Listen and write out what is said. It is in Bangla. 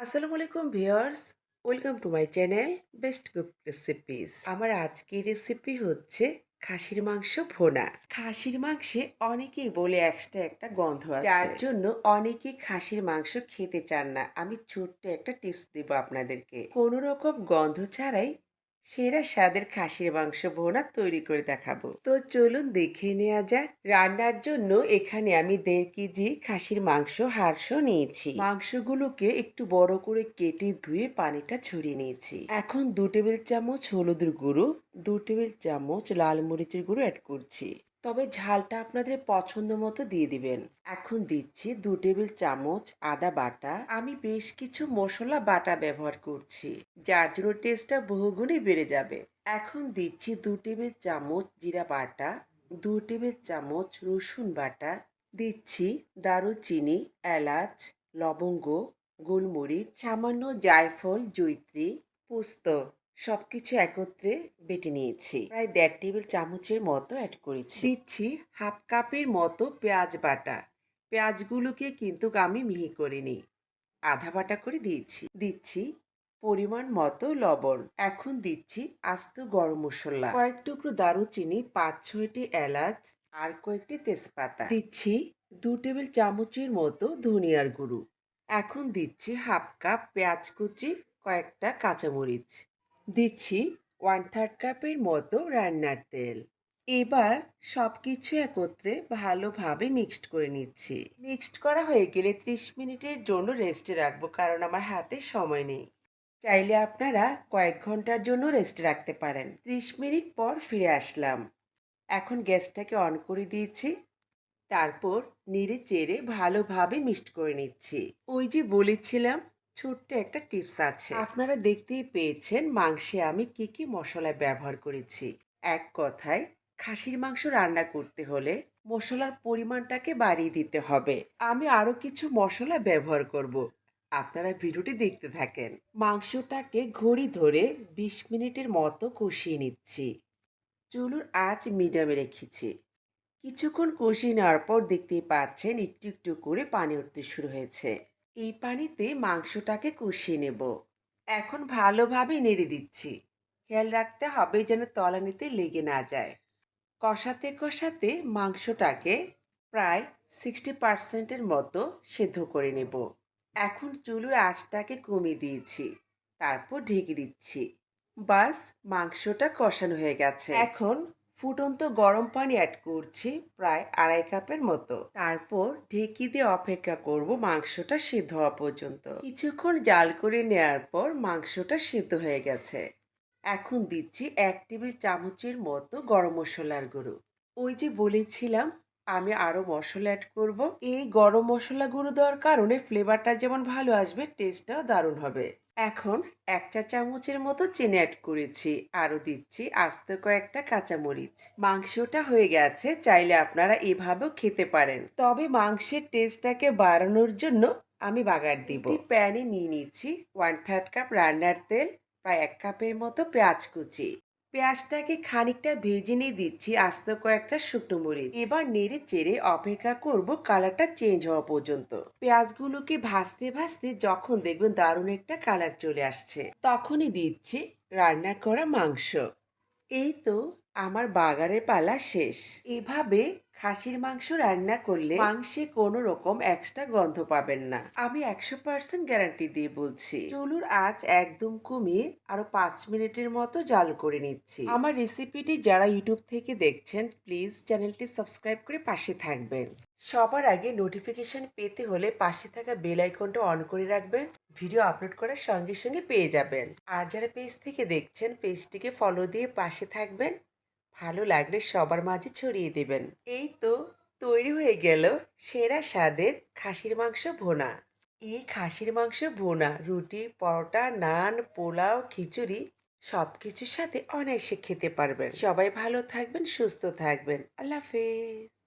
আসসালামু আলাইকুম viewers welcome to my channel best cook recipes. আমার আজকের রেসিপি হচ্ছে খাসির মাংস ভোনা। খাসির মাংসে অনেকেই বলে এক্সট্রা একটা গন্ধ আছে। যার জন্য অনেকেই খাসির মাংস খেতে চান না। আমি ছোট্ট একটা টিপস দেব আপনাদেরকে। কোনো রকম গন্ধ ছাড়াই সেরা স্বাদের খাসির মাংস ভোনা তৈরি করে দেখাবো। তো চলুন দেখে নেওয়া যাক। রান্নার জন্য এখানে আমি দেড় কেজি খাসির মাংস হাড়স নিয়েছি। মাংসগুলোকে একটু বড় করে কেটে ধুয়ে পানিটা ছড়িয়ে নিয়েছি। এখন দু টেবিল চামচ হলুদের গুঁড়ো, দু টেবিল চামচ লাল মরিচের গুঁড়ো অ্যাড করছি। তবে ঝালটা আপনাদের পছন্দ মতো দিয়ে দিবেন। এখন দিচ্ছি দু টেবিল চামচ আদা বাটা। আমি বেশ কিছু মশলা বাটা ব্যবহার করছি, যার জন্য টেস্টটা বহুগুণে বেড়ে যাবে। এখন দিচ্ছি দু টেবিল চামচ জিরা বাটা, দু টেবিল চামচ রসুন বাটা। দিচ্ছি দারুচিনি, এলাচ, লবঙ্গ, গোলমরিচ, সামান্য জায়ফল জৈত্রী পোস্ত। সবকিছু একত্রে বেটে নিয়েছি। প্রায় দেড় টেবিল চামচের মতো অ্যাড করেছি। দিচ্ছি হাফ কাপের মতো পেঁয়াজ বাটা। পেঁয়াজগুলোকে কিন্তু আমি মিহি করিনি আধা বাটা করে দিয়েছি। দিচ্ছি পরিমাণ মতো লবণ। এখন দিচ্ছি আস্ত গরম মশলা। কয়েক টুকরো দারুচিনি, পাঁচ ছয়টি এলাচ আর কয়েকটি তেজপাতা। দিচ্ছি দু টেবিল চামচের মতো ধনিয়ার গুঁড়ো। এখন দিচ্ছি হাফ কাপ পেঁয়াজ কুচি, কয়েকটা কাঁচামরিচ। দিচ্ছি ওয়ান থার্ড কাপের মতো রান্নার তেল। এবার সব কিছু একত্রে ভালোভাবে মিক্সড করে নিচ্ছি। মিক্সড করা হয়ে গেলে ত্রিশ মিনিটের জন্য রেস্টে রাখব কারণ আমার হাতে সময় নেই। চাইলে আপনারা কয়েক ঘণ্টার জন্য রেস্টে রাখতে পারেন। ত্রিশ মিনিট পর ফিরে আসলাম। এখন গ্যাসটাকে অন করে দিয়েছি। তারপর নেড়ে চেড়ে ভালোভাবে মিক্সড করে নিচ্ছি। ওই যে বলেছিলাম ছোট্ট একটা টিপস আছে। আপনারা দেখতেই পেয়েছেন মাংসে আমি কি কি মশলা ব্যবহার করেছি। এক কথায়, খাসির মাংস রান্না করতে হলে মশলার পরিমাণটাকে বাড়িয়ে দিতে হবে। আমি আরও কিছু মশলা ব্যবহার করব। আপনারা ভিডিওটি দেখতে থাকেন। মাংসটাকে ঘড়ি ধরে বিশ মিনিটের মতো কষিয়ে নিচ্ছি। চুলুর আঁচ মিডিয়ামে রেখেছি। কিছুক্ষণ কষিয়ে নেওয়ার পর দেখতেই পাচ্ছেন একটু একটু করে পানি উঠতে শুরু হয়েছে। এই পানিতে মাংসটাকে কষিয়ে নেব। এখন ভালোভাবে নেড়ে দিচ্ছি। খেয়াল রাখতে হবে যেন তলানিতে লেগে না যায়। কষাতে কষাতে মাংসটাকে প্রায় সিক্সটি পার্সেন্টের মতো সেদ্ধ করে নেব। এখন চুলোর আঁচটাকে কমিয়ে দিয়েছি। তারপর ঢেকে দিচ্ছি। বাস, মাংসটা কষানো হয়ে গেছে। এখন ফুটন্ত গরম পানি অ্যাড করছি প্রায় আড়াই কাপের মতো। তারপর ঢেকি দিয়ে অপেক্ষা করব মাংসটা সিদ্ধ হওয়া পর্যন্ত। কিছুক্ষণ জাল করে নেওয়ার পর মাংসটা সিদ্ধ হয়ে গেছে। এখন দিচ্ছি এক টেবিল চামচের মতো গরম মশলার গুঁড়ো। ওই যে বলেছিলাম, আমি আরও মশলা অ্যাড করব। এই গরম মশলা গুঁড়ো দেওয়ার কারণে ফ্লেভারটা যেমন ভালো আসবে টেস্টটাও দারুণ হবে। এখন এক চা চামচের মতো চিনি অ্যাড করেছি, আরও দিচ্ছি আস্ত কয়েকটা কাঁচামরিচ। মাংসটা হয়ে গেছে, চাইলে আপনারা এভাবেও খেতে পারেন। তবে মাংসের টেস্টটাকে বাড়ানোর জন্য আমি বাগার দিব। প্যানে নিয়ে নিচ্ছি, ওয়ান থার্ড কাপ রান্নার তেল প্রায় এক কাপের মতো পেঁয়াজ কুচি। পেঁয়াজটাকে খানিকটা ভেজে নিয়ে দিচ্ছি আস্ত কয়েকটা শুকনো মরিচ। এবার নেড়ে চেড়ে অপেক্ষা করব কালারটা চেঞ্জ হওয়া পর্যন্ত। পেঁয়াজগুলোকে ভাজতে ভাজতে যখন দেখবেন দারুণ একটা কালার চলে আসছে, তখনই দিচ্ছি রান্না করা মাংস। এই তো আমার বাগারের পালা শেষ। এভাবে খাসির মাংস রান্না করলে মাংসে কোনো রকম এক্সট্রা গন্ধ পাবেন না। আমি একশো পার্সেন্ট গ্যারান্টি দিয়ে বলছি। চুলুর আঁচ একদম কমিয়ে আরও পাঁচ মিনিটের মতো জাল করে নিচ্ছি। আমার রেসিপিটি যারা ইউটিউব থেকে দেখছেন প্লিজ চ্যানেলটি সাবস্ক্রাইব করে পাশে থাকবেন। সবার আগে নোটিফিকেশন পেতে হলে পাশে থাকা বেল আইকনটা অন করে রাখবেন। ভিডিও আপলোড করার সঙ্গে সঙ্গে পেয়ে যাবেন। আর যারা পেজ থেকে দেখছেন পেজটিকে ফলো দিয়ে পাশে থাকবেন। ভালো লাগলে সবার মাঝে ছড়িয়ে দেবেন। এই তো তৈরি হয়ে গেল সেরা স্বাদের খাসির মাংস ভোনা। এই খাসির মাংস ভোনা, রুটি, পরোটা, নান, পোলাও, খিচুড়ি সব কিছুর সাথে অনায়াসে খেতে পারবেন। সবাই ভালো থাকবেন, সুস্থ থাকবেন। আল্লাহ হাফেজ।